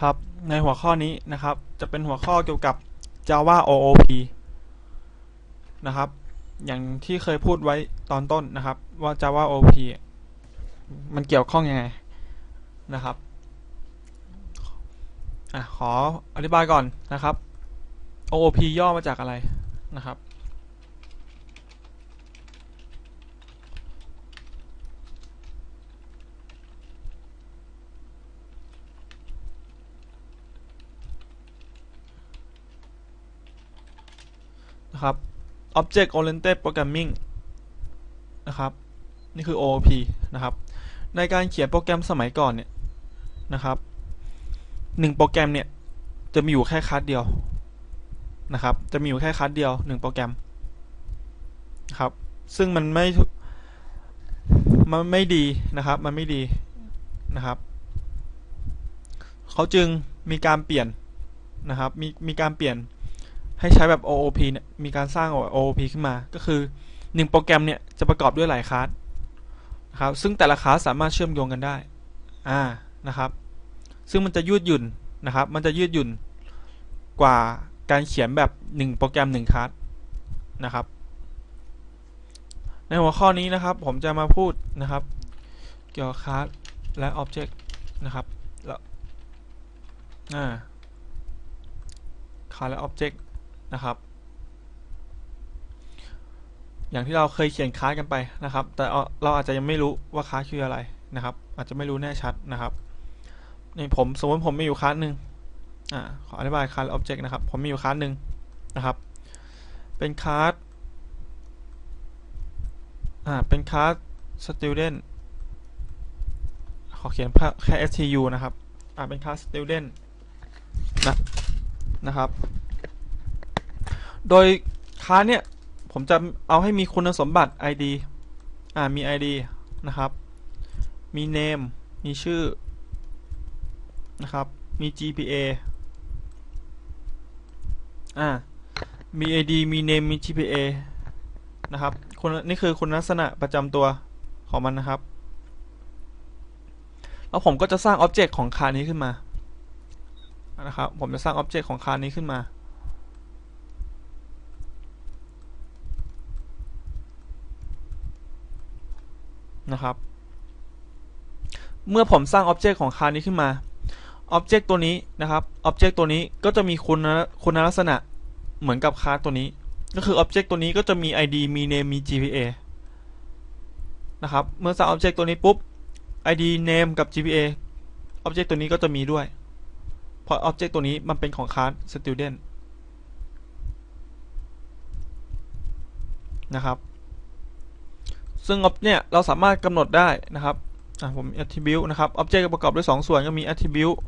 ครับในหัวข้อนี้นะครับ จะเป็นหัวข้อเกี่ยวกับ Java OOP นะครับ อย่างที่เคยพูดไว้ตอนต้นนะครับ ว่า Java OOP มันเกี่ยวข้องยังไงนะครับอขออธิบายก่อนนะครับ OOP ย่อมาจากอะไรนะครับ นะครับ Object Oriented Programming นะครับ นี่คือ OOP นะครับ ในการเขียนโปรแกรมสมัยก่อนเนี่ยนะครับหนึ่งโปรแกรมเนี่ยจะมีอยู่แค่คัสเดียวนะครับ จะมีอยู่แค่คัสเดียวหนึ่งโปรแกรมนะครับ ซึ่งมันไม่ มันไม่ดีนะครับ มันไม่ดีนะครับ เขาจึงมีการเปลี่ยนนะครับ มีมีการเปลี่ยน ให้ใช้แบบ OOP เนี่ยมีการสร้าง OOP ขึ้นมา ก็คือ 1 โปรแกรมเนี่ยจะประกอบด้วยหลายคลาสนะครับซึ่งแต่ละคลาสสามารถเชื่อมโยงกันได้อ่านะครับ ซึ่งมันจะยืดหยุ่นนะครับ มันจะยืดหยุ่นกว่าการเขียนแบบ 1 โปรแกรม1คลาสนะครับ ในหัวข้อนี้นะครับผมจะมาพูดนะครับ เกี่ยวกับคลาสและ Object นะครับแล้วอ่าคลาสและ Object นะครับ อย่างที่เราเคยเขียนคลาสกันไปนะครับ แต่เราอาจจะยังไม่รู้ว่าคลาสคืออะไรนะครับ อาจจะไม่รู้แน่ชัดนะครับนี่ผมสมมติผมมีอยู่คลาสหนึ่งอ่าขออธิบายคลาส object นะครับ ผมมีอยู่คลาสหนึ่งนะครับ เป็นคลาสอ่าเป็นคลาส student ขอเขียนแค่ stu นะครับ อ่าเป็นคลาส student นะนะครับ โดยคลาสเนี่ย ผมจะเอาให้มีคุณสมบัติ id อ่ามี id นะครับ มี name มีชื่อนะครับ มี gpa อ่า มี id มี name มี gpa นะครับคุณนี่คือคุณลักษณะประจำตัวของมันนะครับ แล้วผมก็จะสร้าง Object ของคานี้ขึ้นมา นะครับ ผมจะสร้าง Object ของคานี้ขึ้นมา นะครับ เมื่อผมสร้าง Object ของคลานี้ขึ้นมา Object ตัวนี้นะครับ Object ตัวนี้ก็จะมีคุณคุณลักษณะเหมือนกับคลาสตัวนี้ ก็คือ Object ตัวนี้ก็จะมี ID มี name มี GPA นะครับ เมื่อสร้าง Object ตัวนี้ปุ๊บ ID name กับ GPA Object ตัวนี้ก็จะมีด้วย เพราะ Object ตัวนี้มันเป็นของคลาส student นะครับ ซึ่งเนี่ยเราสามารถกำหนดได้นะครับผม attribute นะครับ object ประกอบด้วย 2 ส่วนก็มี attribute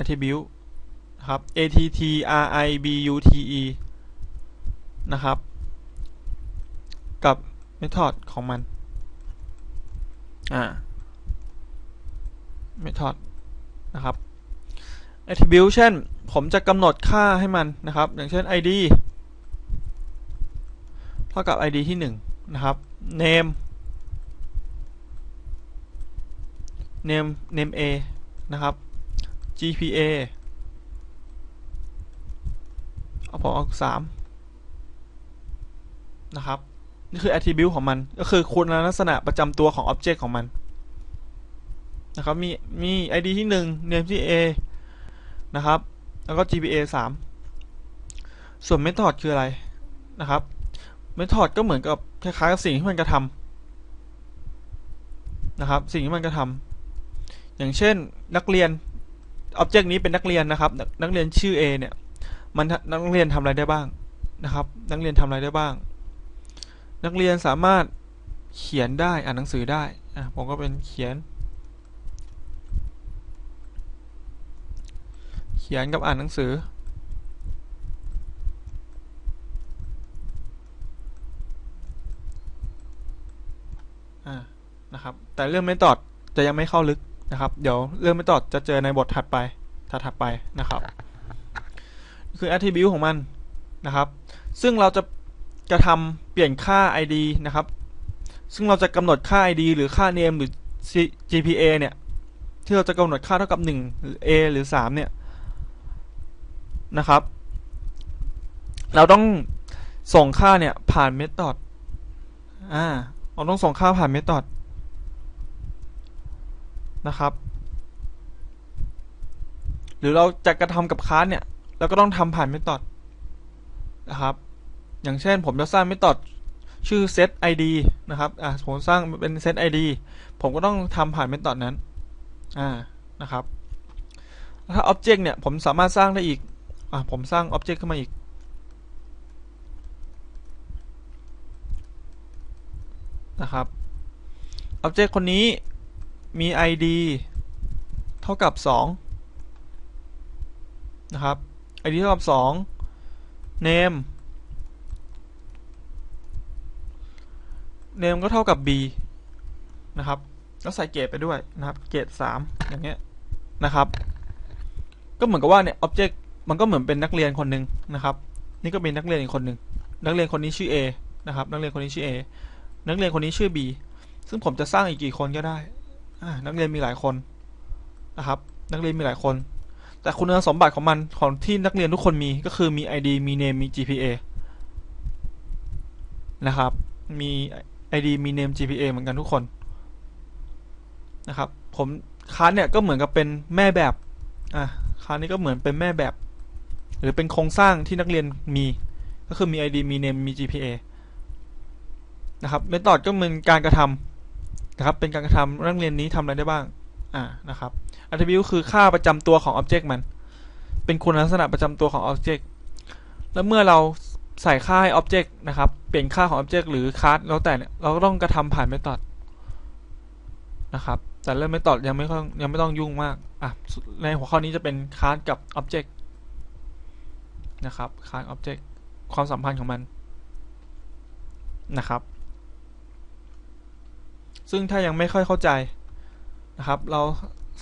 attribute นะครับ attribute นะครับ กับ method ของมัน อ่า method นะครับ attribute เช่น ผมจะกำหนดค่าให้มันนะครับ อย่างเช่น id ท่ากับ id ที่1นะครับ name name name a นะครับ gpa เอาผมเอา3นะครับ นี่คือ attribute ของมัน ก็คือคุณลักษณะประจำตัวของ object ของมัน นะครับ มี มี id ที่ 1 name ที่ a นะครับ แล้วก็ gpa 3 ส่วน method คืออะไรนะครับ method ก็เหมือนกับคล้ายๆกับสิ่งที่มันกระทำนะครับ สิ่งที่มันกระทำอย่างเช่นนักเรียน object นี้เป็นนักเรียนนะครับ นักเรียนชื่อ A เนี่ยมันนักเรียนทำอะไรได้บ้างนะครับ นักเรียนทำอะไรได้บ้าง นักเรียนสามารถเขียนได้อ่านหนังสือได้อะผมก็เป็นเขียน เขียนกับอ่านหนังสือ อ่า แต่เรื่อง method จะยังไม่เข้าลึกนะครับ เดี๋ยวเรื่อง method จะเจอในบทถัดไปถัดๆไปนะครับ คือ attribute ของมันนะครับ ซึ่งเราจะกระทำเปลี่ยนค่า id นะครับ ซึ่งเราจะกำหนดค่า id หรือค่า name หรือ GPA เนี่ยที่เราจะกำหนดค่าเท่ากับ 1 A หรือ 3 เนี่ยนะครับ เราต้องส่งค่าเนี่ยผ่านเมธอดอ่าเราต้องส่งค่าผ่านเมธอด นะครับ หรือเราจะกระทำกับคลาสเนี่ยเราก็ต้องทำผ่านเมธอดนะครับ อย่างเช่นผมจะสร้างเมธอดชื่อ set id นะครับอ่าผมสร้างเป็น set id ผมก็ต้องทำผ่านเมธอดนั้นอ่านะครับถ้า object เนี่ยผมสามารถสร้างได้อีกอ่าผมสร้าง object ขึ้นมาอีกนะครับ object คนนี้ มี id เท่ากับ 2 นะครับ id เท่ากับ 2 name name ก็เท่ากับ b นะครับ แล้วใส่เกรดไปด้วยนะครับ เกรด3อย่างเงี้ยนะครับ ก็เหมือนกับว่าเนี่ย object มันก็เหมือนเป็นนักเรียนคนหนึ่งนะครับ นี่ก็เป็นนักเรียนอีกคนหนึ่งนักเรียนคนนี้ชื่อ A นะครับ นักเรียนคนนี้ชื่อ A นักเรียนคนนี้ชื่อ B ซึ่งผมจะสร้างอีกกี่คนก็ได้ นักเรียนมีหลายคนนะครับ นักเรียนมีหลายคน แต่คุณสมบัติของมันของที่นักเรียนทุกคนมีก็คือมี ID มี name มี GPA นะครับ มี ID มี name GPA เหมือนกันทุกคนนะครับ ผมคลาสเนี่ยก็เหมือนกับเป็นแม่แบบอะคลาสนี้ก็เหมือนเป็นแม่แบบ หรือเป็นโครงสร้างที่นักเรียนมี ก็คือมี ID มี name มี GPA นะครับเมธอดก็เป็นการกระทำ นะครับเป็นการกระทำนักเรียนนี้ทำอะไรได้บ้างอ่านะครับ attribute คือค่าประจำตัวของ object มัน เป็นคุณลักษณะประจำตัวของ object แล้วเมื่อเราใส่ค่าให้ object นะครับ เปลี่ยนค่าของ object หรือ class แล้วแต่เนี่ยเราก็ต้องกระทำผ่าน method นะครับ แต่เรื่อง method ยังไม่ต้องยังไม่ต้องยุ่งมากอะในหัวข้อนี้จะเป็น class กับ object นะครับ class object ความสัมพันธ์ของมันนะครับ ซึ่งถ้ายังไม่ค่อยเข้าใจนะครับ เรา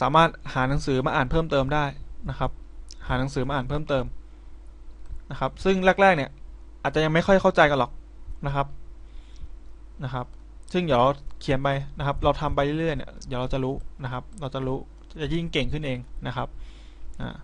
สามารถหาหนังสือมาอ่านเพิ่มเติมได้นะครับ หาหนังสือมาอ่านเพิ่มเติมนะครับ ซึ่งแรกๆเนี่ยอาจจะยังไม่ค่อยเข้าใจกันหรอกนะครับนะครับ ซึ่งเดี๋ยวเราเขียนไปนะครับ เราทำไปเรื่อยๆเนี่ยเดี๋ยวเราจะรู้นะครับ เราจะรู้จะยิ่งเก่งขึ้นเองนะครับอ่า